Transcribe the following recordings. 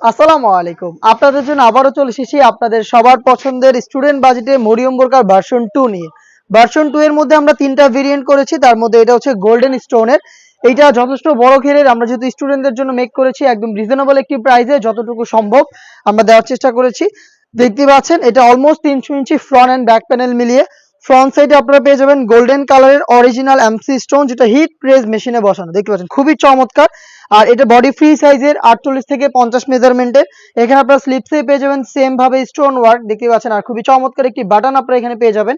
আসসালামু আলাইকুম। আপনাদের জন্য আবারও চলে এসেছি আপনাদের সবার পছন্দের স্টুডেন্ট বাজেটে মরিয়ম বোরকার ভার্সন টু নিয়ে। ভার্সন টু এর মধ্যে আমরা তিনটা ভেরিয়েন্ট করেছি, তার মধ্যে এটা হচ্ছে গোল্ডেন স্টোনের এইটা যথেষ্ট বড় ঘেরের, আমরা যেহেতু স্টুডেন্টদের জন্য মেক করেছি, একদম রিজনেবল একটি প্রাইসে যতটুকু সম্ভব আমরা দেওয়ার চেষ্টা করেছি। দেখতে পাচ্ছেন, এটা অলমোস্ট তিনশো inch front and back panel মিলিয়ে ফ্রন্ট সাইডে আপনারা পেয়ে যাবেন গোল্ডেন কালারের অরিজিনাল এমসি স্টোন যেটা হিট প্রেস মেশিনে বসানো। দেখতে পাচ্ছেন, খুবই চমৎকার। আর এটা বডি ফ্রি সাইজের আটচল্লিশ থেকে পঞ্চাশ মেজারমেন্টের এখানে আপনারা স্লিপসে পেয়ে যাবেন সেম ভাবে স্টোন ওয়ার্ক দেখতে পাচ্ছেন। আর খুবই চমৎকার একটি বাটন আপনারা এখানে পেয়ে যাবেন।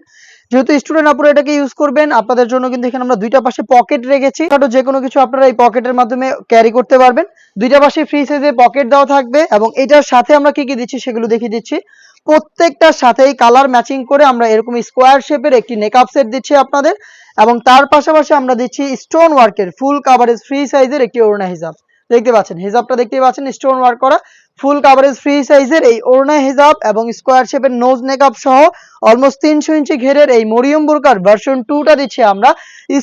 যেহেতু স্টুডেন্ট আপনারা এটাকে ইউজ করবেন, আপনাদের জন্য কিন্তু এখানে আমরা দুইটা পাশে পকেট রেখেছি। ছোট যে কোনো কিছু আপনারা এই পকেটের মাধ্যমে ক্যারি করতে পারবেন। দুইটা পাশে ফ্রি সাইজে পকেট দেওয়া থাকবে এবং এটার সাথে আমরা কি কি দিচ্ছি সেগুলো দেখিয়ে দিচ্ছি। প্রত্যেকটার সাথেই কালার ম্যাচিং করে আমরা এরকম স্কোয়ার শেপের একটি নেকআপ সেট দিচ্ছি আপনাদের এবং তার পাশাপাশি আমরা দিচ্ছি স্টোন ওয়ার্কের ফুল কাভারেজ ফ্রি সাইজের একটি অরুণা হিজাব। দেখতে পাচ্ছেন, হিজাবটা দেখতে পাচ্ছেন স্টোন ওয়ার্ক করা। ফুল কাভারেজ ফ্রি সাইজের এই ওড়না হিজাব এবং স্কোয়ার শেপের নোজ মেকআপ সহ অলমোস্ট তিনশো ইঞ্চি ঘেরের এই মরিয়ম বুরকার ভার্সন টুটা দিচ্ছি আমরা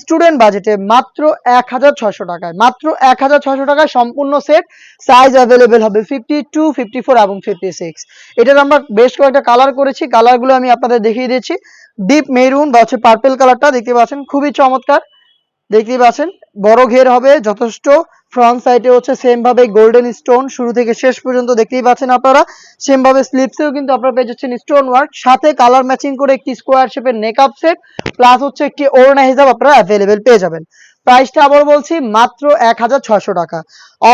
স্টুডেন্ট বাজেটে মাত্র এক হাজার ছশো টাকায়। মাত্র এক হাজার ছশো টাকায় সম্পূর্ণ সেট সাইজ অ্যাভেলেবেল হবে ফিফটি টু ফিফটি ফোর এবং ফিফটি সিক্স এটার আমরা বেশ কয়েকটা কালার করেছি কালারগুলো আমি আপনাদের দেখিয়ে দিচ্ছি। ডিপ মেরুন বা হচ্ছে পার্পেল কালারটা দেখতে পাচ্ছেন, খুবই চমৎকার। দেখতে পাচ্ছেন বড় ঘের হবে, যথেষ্ট। ফ্রন্ট সাইডে হচ্ছে সেম ভাবে গোল্ডেন স্টোন শুরু থেকে শেষ পর্যন্ত দেখতেই পাচ্ছেন আপনারা। সেম ভাবে স্লিপসেও কিন্তু আপনারা পেয়ে যাচ্ছেন স্টোন ওয়ার্ক সাথে কালার ম্যাচিং করে একটি স্কোয়ার শেপের নেকআপ সেট প্লাস হচ্ছে একটি ওড়না হিসাব আপনারা অ্যাভেলেবেল পেয়ে যাবেন। প্রাইসটা আবার বলছি, মাত্র এক টাকা।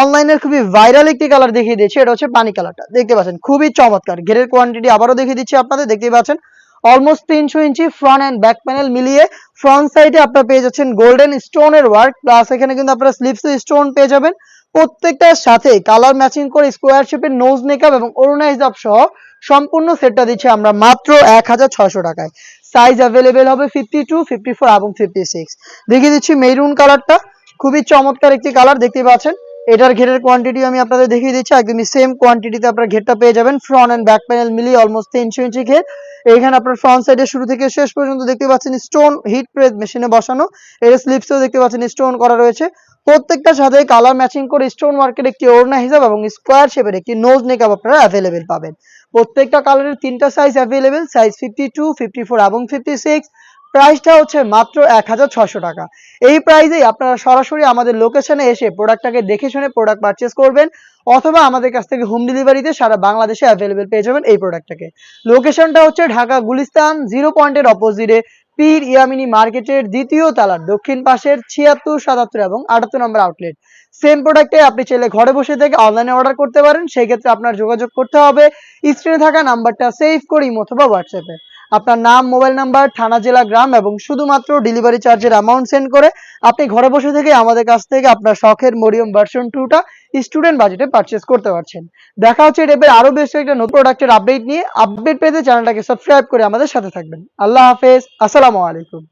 অনলাইনের খুবই ভাইরাল একটি কালার দেখিয়ে দিচ্ছি এটা হচ্ছে পানি কালারটা দেখতে পাচ্ছেন, খুবই চমৎকার। ঘেরের কোয়ান্টিটি আবারও দেখিয়ে দিচ্ছি আপনাদের, দেখতেই পাচ্ছেন। অলমোস্ট তিনশো inch front and back panel মিলিয়ে ফ্রন্ট সাইডে আপনারা পেয়ে যাচ্ছেন গোল্ডেন স্টোনের ওয়ার্ক প্লাস এখানে কিন্তু আপনারা স্লিপস স্টোন পেয়ে যাবেন। প্রত্যেকটার সাথে কালার ম্যাচিং করে স্কোয়ার শেপের নোজ মেকআপ এবং অরুণা হিসাব সহ সম্পূর্ণ সেটটা দিচ্ছি আমরা মাত্র এক টাকায়। সাইজ অ্যাভেলেবেল হবে ফিফটি টু ফিফটি ফোর এবং ফিফটি সিক্স দেখিয়ে দিচ্ছি মেরুন কালারটা খুবই চমৎকার একটি কালার দেখতে পাচ্ছেন? এটার ঘেরের কোয়ান্টিটি আমি আপনাদের দেখিয়ে দিচ্ছি, একদমই সেম কোয়ান্টিটিতে আপনার ঘেরটা পেয়ে যাবেন ফ্রন্ট অ্যান্ড ব্যাক প্যানেল মিলিয়ে অলমোস্ট তিনশো ইঞ্চি ঘের। এখানে আপনার ফ্রন্ট সাইডে শুরু থেকে শেষ পর্যন্ত দেখতে পাচ্ছেন স্টোন হিট প্রেস মেশিনে বসানো। এর স্লিপসেও দেখতে পাচ্ছেন স্টোন করা রয়েছে। প্রত্যেকটার সাথে কালার ম্যাচিং করে স্টোন ওয়ার্কের একটি ওড়না হিসাব এবং স্কোয়ার শেপের একটি নোজ নেকআপ আপনারা অ্যাভেলেবেল পাবেন। প্রত্যেকটা কালারের তিনটা size available size fifty two fifty four এবং ফিফটি সিক্স প্রাইসটা হচ্ছে মাত্র এক টাকা। এই প্রাইসেই আপনারা সরাসরি আমাদের লোকেশনে এসে প্রোডাক্টটাকে দেখে শুনে প্রোডাক্ট পারচেস করবেন, অথবা আমাদের কাছ থেকে হোম ডেলিভারিতে সারা বাংলাদেশে অ্যাভেলেবেল পেয়ে যাবেন এই প্রোডাক্টটাকে লোকেশনটা হচ্ছে ঢাকা গুলিস্তান জিরো পয়েন্টের অপোজিটে পীর ইয়ামিনী মার্কেটের দ্বিতীয় তালার দক্ষিণ পাশের ছিয়াত্তর, সাতাত্তর এবং আটাত্তর নম্বর আউটলেট সেম প্রোডাক্টে আপনি চাইলে ঘরে বসে থেকে অনলাইনে অর্ডার করতে পারেন সেই ক্ষেত্রে আপনার যোগাযোগ করতে হবে। স্ক্রিনে থাকা নাম্বারটা সেভ করি অথবা হোয়াটসঅ্যাপে আপনার নাম, মোবাইল নাম্বার, থানা, জেলা, গ্রাম এবং শুধুমাত্র ডেলিভারি চার্জের অ্যামাউন্ট সেন্ড করে আপনি ঘরে বসে থেকে আমাদের কাছ থেকে আপনার শখের মরিয়ম ভার্সন টুটা স্টুডেন্ট বাজেটে পারচেস করতে পারছেন। দেখা হচ্ছে এটা আরও বেশ কয়েকটা নতুন প্রোডাক্টের আপডেট নিয়ে। আপডেট পেতে চ্যানেলটাকে সাবস্ক্রাইব করে আমাদের সাথে থাকবেন। আল্লাহ হাফেজ। আসসালামু আলাইকুম।